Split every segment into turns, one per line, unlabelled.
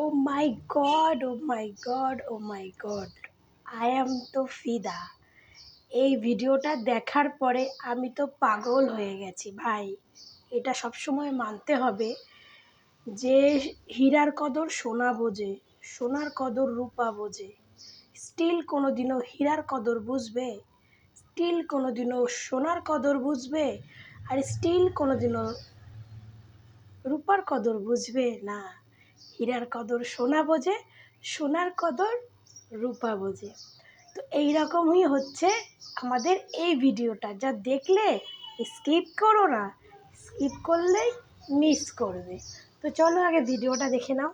O my god oh my god oh my god I am তো ফিদা এই ভিডিওটা দেখার পরে আমি তো পাগল হয়ে গেছি, ভাই। এটা সবসময় মানতে হবে যে হীরার কদর সোনা বোঝে, সোনার কদর রূপা বোঝে। স্টিল কোনো দিনও হীরার কদর বুঝবে স্টিল কোনো দিনও সোনার কদর বুঝবে, আর স্টিল কোনো দিনও রূপার কদর বুঝবে না। হীরার কদর সোনা বোঝে, সোনার কদর রূপা বোঝে। তো এই রকমই হচ্ছে আমাদের এই ভিডিওটা। যা দেখলে স্কিপ করো না স্কিপ করলেই মিস করবে। তো চলো আগে ভিডিওটা দেখে নাও।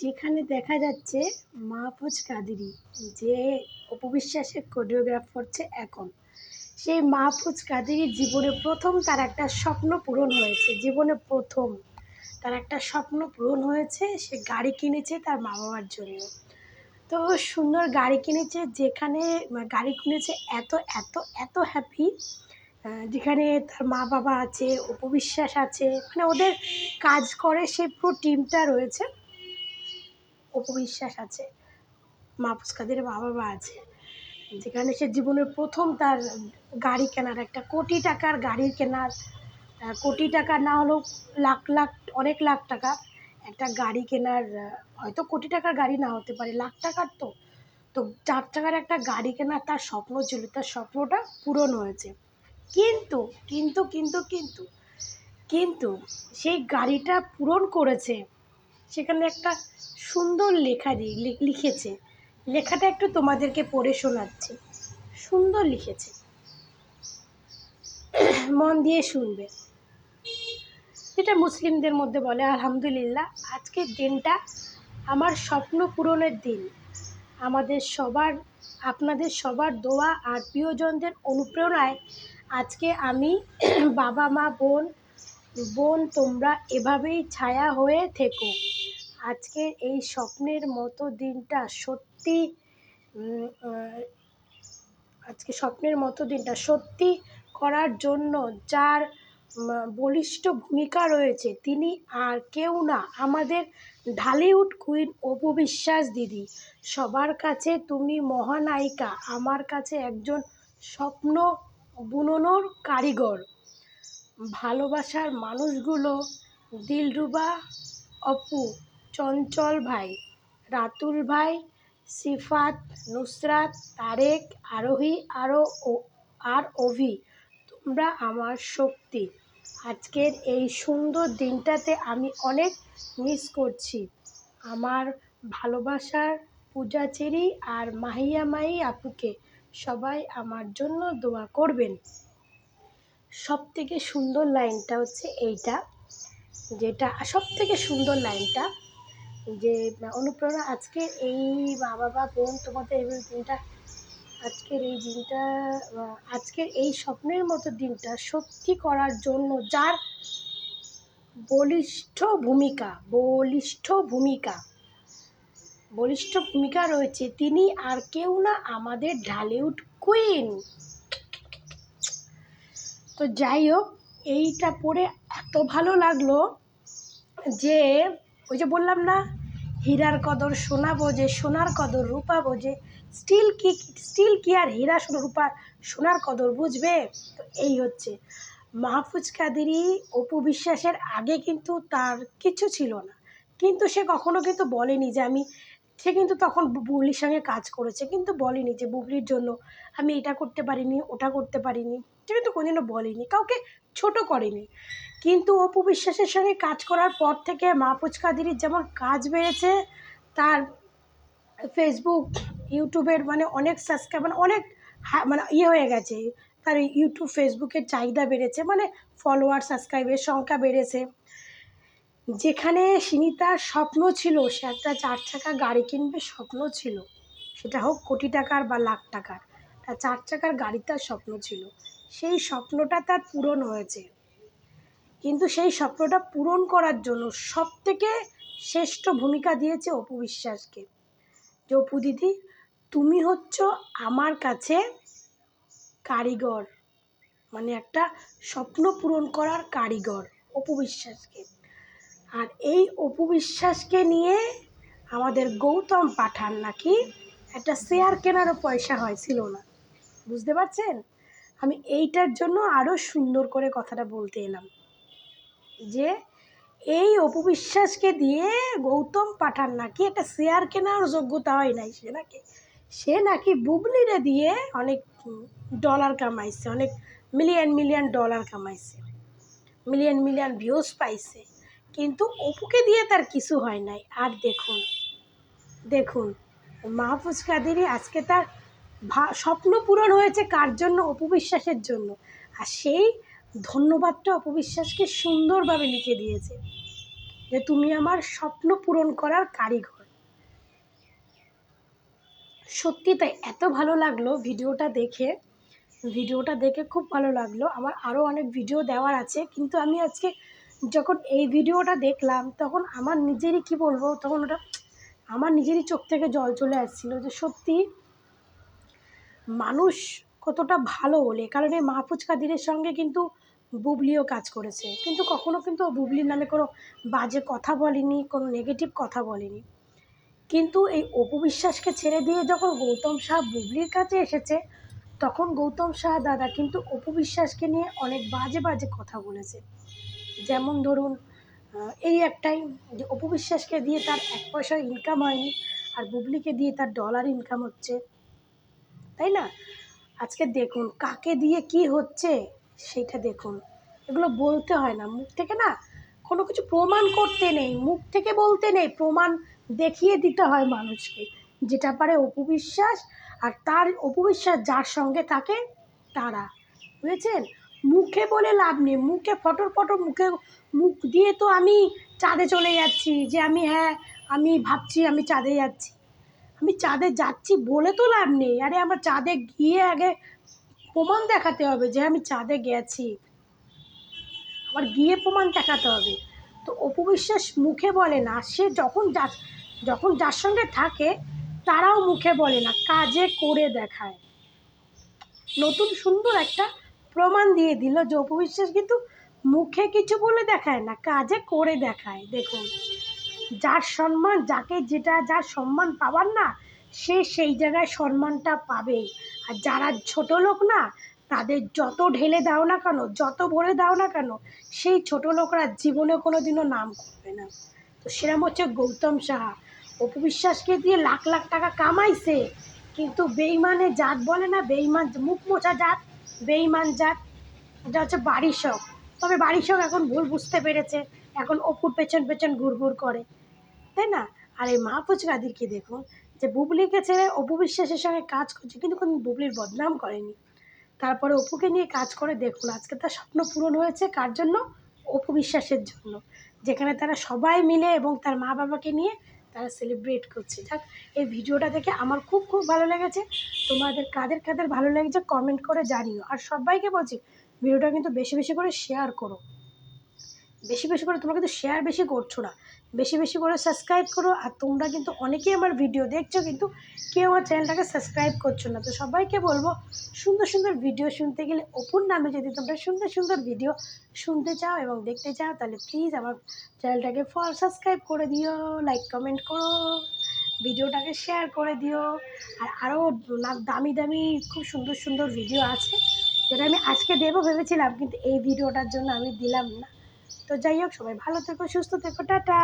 যেখানে দেখা যাচ্ছে মাহফুজ কাদেরি, যে অপবিশ্বাসের কোরিওগ্রাফ করছে এখন। সেই মাহফুজ কাদেরির জীবনে প্রথম তার একটা স্বপ্ন পূরণ হয়েছে, জীবনে প্রথম। তার একটা স্বপ্ন পূরণ হয়েছে, সে গাড়ি কিনেছে তার মা বাবার জন্য। তো সুন্দর গাড়ি কিনেছে যেখানে গাড়ি কিনেছে এত এত এত হ্যাপি যেখানে তার মা বাবা আছে অপবিশ্বাস আছে মানে ওদের কাজ করে সে পুরো টিমটা রয়েছে। অপবিশ্বাস আছে, মা কাদের মা বাবা আছে, যেখানে সে জীবনের প্রথম তার গাড়ি কেনার, একটা কোটি টাকার গাড়ি কেনার কোটি টাকা না হলেও লাখ লাখ, অনেক লাখ টাকা একটা গাড়ি কেনার হয়তো কোটি টাকার গাড়ি না হতে পারে, লাখ টাকার তো। তো চার টাকার একটা গাড়ি কেনার তার স্বপ্ন ছিল, তার স্বপ্নটা পূরণ হয়েছে। কিন্তু কিন্তু কিন্তু কিন্তু কিন্তু সেই গাড়িটা পূরণ করেছে, সেখানে একটা সুন্দর লেখা দিয়ে লিখেছে। লেখাটা একটু তোমাদেরকে পড়ে শোনাচ্ছি। সুন্দর লিখেছে। মন দিয়ে শুনবে। যেটা মুসলিমদের মধ্যে বলে, আলহামদুলিল্লাহ, আজকের দিনটা আমার স্বপ্ন পূরণের দিন। আমাদের সবার, আপনাদের সবার দোয়া আর প্রিয়জনদের অনুপ্রেরণায় আজকে আমি, বাবা মা, বোন বোন, তোমরা এভাবেই ছায়া হয়ে থেকো। আজকে এই স্বপ্নের মতো দিনটা সত্যি আজকে স্বপ্নের মতো দিনটা সত্যি করার জন্য যার বলিষ্ঠ ভূমিকা রয়েছে। তিনি আর কেউ না, আমাদের ঢালিউড কুইন অপু বিশ্বাস দিদি। সবার কাছে তুমি মহানায়িকা, আমার কাছে একজন স্বপ্ন বুননোর কারিগর। ভালোবাসার মানুষগুলো, দিলরুবা অপু, চঞ্চল ভাই, রাতুল ভাই, সিফাত নুসরাত, তারেক, আরোহী আরও আর অভি। তোমরা আমার শক্তি। আজকের এই সুন্দর দিনটাতে আমি অনেক মিস করছি। আমার ভালোবাসার পূজাচেরি আর মাহিয়া মাহি আপুকে সবাই আমার জন্য দোয়া করবেন। সব থেকে সুন্দর লাইনটা হচ্ছে এইটা, যেটা সব থেকে সুন্দর লাইনটা যে, অনুপ্রেরণা আজকে এই মা বাবা বোন তোমাদের এই দিনটা আজকের এই দিনটা আজকের এই স্বপ্নের মতো দিনটা সত্যি করার জন্য যার বলিষ্ঠ ভূমিকা বলিষ্ঠ ভূমিকা বলিষ্ঠ ভূমিকা রয়েছে তিনি আর কেউ না আমাদের ঢালিউড কুইন। তো যাই হোক, এইটা পড়ে এত ভালো লাগল যে ওই যে বললাম না, হীরার কদর সোনা বোঝে সোনার কদর রূপা বোঝে স্টিল কি স্টিল কি আর হীরা সোনা রূপা সোনার কদর বুঝবে? তো এই হচ্ছে। মাহফুজ কাদেরি অপু বিশ্বাসের আগে কিন্তু তার কিছু ছিল না। কিন্তু সে কখনো কিন্তু বলেনি যে আমি, সে কিন্তু তখন বুবলির সঙ্গে কাজ করেছে। কিন্তু বলেনি যে বুবলির জন্য আমি এটা করতে পারিনি, ওটা করতে পারিনি। সে কিন্তু কোনোদিনও বলেনি, কাউকে ছোট করেনি। কিন্তু অপু বিশ্বাসের সঙ্গে কাজ করার পর থেকে মাহফুজ কাদিরির যেমন কাজ বেড়েছে, তার ফেসবুক ইউটিউবের মানে অনেক সাবস্ক্রাইব মানে অনেক মানে ইয়ে হয়ে গেছে। তার ইউটিউব ফেসবুকের চাহিদা বেড়েছে মানে ফলোয়ার সাবস্ক্রাইবের সংখ্যা বেড়েছে। যেখানে সিনিতার স্বপ্ন ছিল, সে একটা চার চাকা গাড়ি কিনবে স্বপ্ন ছিল। সেটা হোক কোটি টাকার বা লাখ টাকার, তার চার চাকার গাড়ি তার স্বপ্ন ছিল। সেই স্বপ্নটা তার পূরণ হয়েছে। কিন্তু সেই স্বপ্নটা পূরণ করার জন্য সব থেকে শ্রেষ্ঠ ভূমিকা দিয়েছে অপু বিশ্বাসকে। যে অপু দিদি তুমি হচ্ছ আমার কাছে কারিগর। মানে একটা স্বপ্ন পূরণ করার কারিগর, অপু বিশ্বাসকে। আর এই অপু বিশ্বাসকে নিয়ে আমাদের গৌতম পাঠান নাকি একটা শেয়ার কেনারও পয়সা হয়েছিল না। বুঝতে পারছেন? আমি এইটার জন্য আরও সুন্দর করে কথাটা বলতে এলাম। যে এই অপবিশ্বাসকে দিয়ে গৌতম পাঠান নাকি একটা শেয়ার কেনার যোগ্যতা হয় নাই সে নাকি? সে নাকি বুবলিরে দিয়ে অনেক ডলার কামাইছে, অনেক মিলিয়ন মিলিয়ন ডলার কামাইছে। মিলিয়ন মিলিয়ন ভিউজ পাইছে। কিন্তু অপুকে দিয়ে তার কিছু হয় নাই। আর দেখুন দেখুন মাহফুজ কাদেরই আজকে তার স্বপ্ন পূরণ হয়েছে কার জন্য? অপু বিশ্বাসের জন্য। আর সেই ধন্যবাদটা অপু বিশ্বাসকে সুন্দরভাবে লিখে দিয়েছে যে, তুমি আমার স্বপ্ন পূরণ করার কারিগর। সত্যি তাই এত ভালো লাগল ভিডিওটা দেখে। ভিডিওটা দেখে খুব ভালো লাগল। আমার আরও অনেক ভিডিও দেওয়ার আছে। কিন্তু আমি আজকে যখন এই ভিডিওটা দেখলাম, তখন আমার নিজেরই কি বলব, তখন ওটা আমার নিজেরই চোখ থেকে জল চলে আসছিল যে সত্যি মানুষ কতটা ভালো বলে। কারণ এই মাহফুজ কাদিরের সঙ্গে কিন্তু বুবলিও কাজ করেছে। কিন্তু কখনো কিন্তু বুবলির নামে কোনো বাজে কথা বলেনি, কোনো নেগেটিভ কথা বলেনি। কিন্তু এই অপু বিশ্বাসকে ছেড়ে দিয়ে যখন গৌতম শাহ বুবলির কাছে এসেছে, তখন গৌতম শাহ দাদা কিন্তু অপু বিশ্বাসকে নিয়ে অনেক বাজে বাজে কথা বলেছে। যেমন ধরুন এই একটাই যে অপু বিশ্বাসকে দিয়ে তার এক পয়সা ইনকাম হয়নি আর বুবলিকে দিয়ে তার ডলার ইনকাম হচ্ছে। তাই না? আজকে দেখুন কাকে দিয়ে কি হচ্ছে, সেটা দেখুন। এগুলো বলতে হয় না, মুখ থেকে না কোনো কিছু প্রমাণ করতে নেই, মুখ থেকে বলতে নেই, প্রমাণ দেখিয়ে দিতে হয় মানুষকে। যেটা পারে অপু বিশ্বাস আর তার অপু বিশ্বাস যার সঙ্গে থাকে তারা। বুঝেছেন? মুখে বলে লাভ নেই। মুখে ফটোর ফটো মুখে মুখ দিয়ে তো আমি চাঁদে চলে যাচ্ছি যে আমি হ্যাঁ আমি ভাবছি আমি চাঁদে যাচ্ছি। আমি চাঁদে যাচ্ছি বলে তো লাভ নেই। আরে আমার চাঁদে গিয়ে আগে প্রমাণ দেখাতে হবে যে আমি চাঁদে গেছি। আমার গিয়ে প্রমাণ দেখাতে হবে। তো অপু বিশ্বাস মুখে বলে না। সে যখন যা যখন যার সঙ্গে থাকে, তারাও মুখে বলে না, কাজে করে দেখায়। নতুন সুন্দর একটা প্রমাণ দিয়ে দিল যে অপু বিশ্বাস কিন্তু মুখে কিছু বলে দেখায় না, কাজে করে দেখায়। দেখুন, যার সম্মান, যাকে যেটা, যার সম্মান পাবার না, সে সেই জায়গায় সম্মানটা পাবেই আর যারা ছোট লোক না, তাদের যত ঢেলে দাও না কেন, যত ভরে দাও না কেন, সেই ছোট লোকরা জীবনে কোনো দিনও নাম করবে না। তো সেরম হচ্ছে গৌতম সাহা। অপু বিশ্বাসকে দিয়ে লাখ লাখ টাকা কামাইছে। কিন্তু বেইমানে জাত বলে না, বেইমান মুখ মোছা জাত, বেইমান জাত। এটা হচ্ছে বাড়ির শখ। তবে বাড়ির শখ এখন ভুল বুঝতে পেরেছে। এখন অপুর পেছন পেছন ঘুরঘুর করে। তাই না? আর এই মাহফুজ কাদিরকে দেখুন? যে বুবলিকে ছেড়ে অপু বিশ্বাসের সঙ্গে কাজ করছে, কিন্তু কোনো বুবলির বদনাম করেনি। তারপরে অপুকে নিয়ে কাজ করে দেখুন, আজকে তার স্বপ্ন পূরণ হয়েছে কার জন্য? অপু বিশ্বাসের জন্য। যেখানে তারা সবাই মিলে এবং তার মা বাবাকে নিয়ে তারা সেলিব্রেট করছে। যাক এই ভিডিওটা দেখে আমার খুব খুব ভালো লেগেছে। তোমাদের কাদের কাদের ভালো লেগেছে কমেন্ট করে জানিও। আর সবাইকে বলছি, ভিডিওটা কিন্তু বেশি বেশি করে শেয়ার করো। বেশি বেশি করে তোমরা কিন্তু শেয়ার বেশি করছ না। বেশি বেশি করে সাবস্ক্রাইব করো আর তোমরা কিন্তু অনেকেই আমার ভিডিও দেখছ কিন্তু কেউ আমার চ্যানেলটাকে সাবস্ক্রাইব করছ না। তো সবাইকে বলব, সুন্দর সুন্দর ভিডিও শুনতে গেলে অপুর নামে যদি তোমরা সুন্দর সুন্দর ভিডিও শুনতে চাও এবং দেখতে চাও, তাহলে প্লিজ আমার চ্যানেলটাকে ফল সাবস্ক্রাইব করে দিও লাইক কমেন্ট করো ভিডিওটাকে শেয়ার করে দিও। আর আরও দামি দামি, খুব সুন্দর সুন্দর ভিডিও আছে যেটা আমি আজকে দেবো ভেবেছিলাম, কিন্তু এই ভিডিওটার জন্য আমি দিলাম না। তো যাই হোক সবাই ভালো থেকো সুস্থ থেকো টাটা।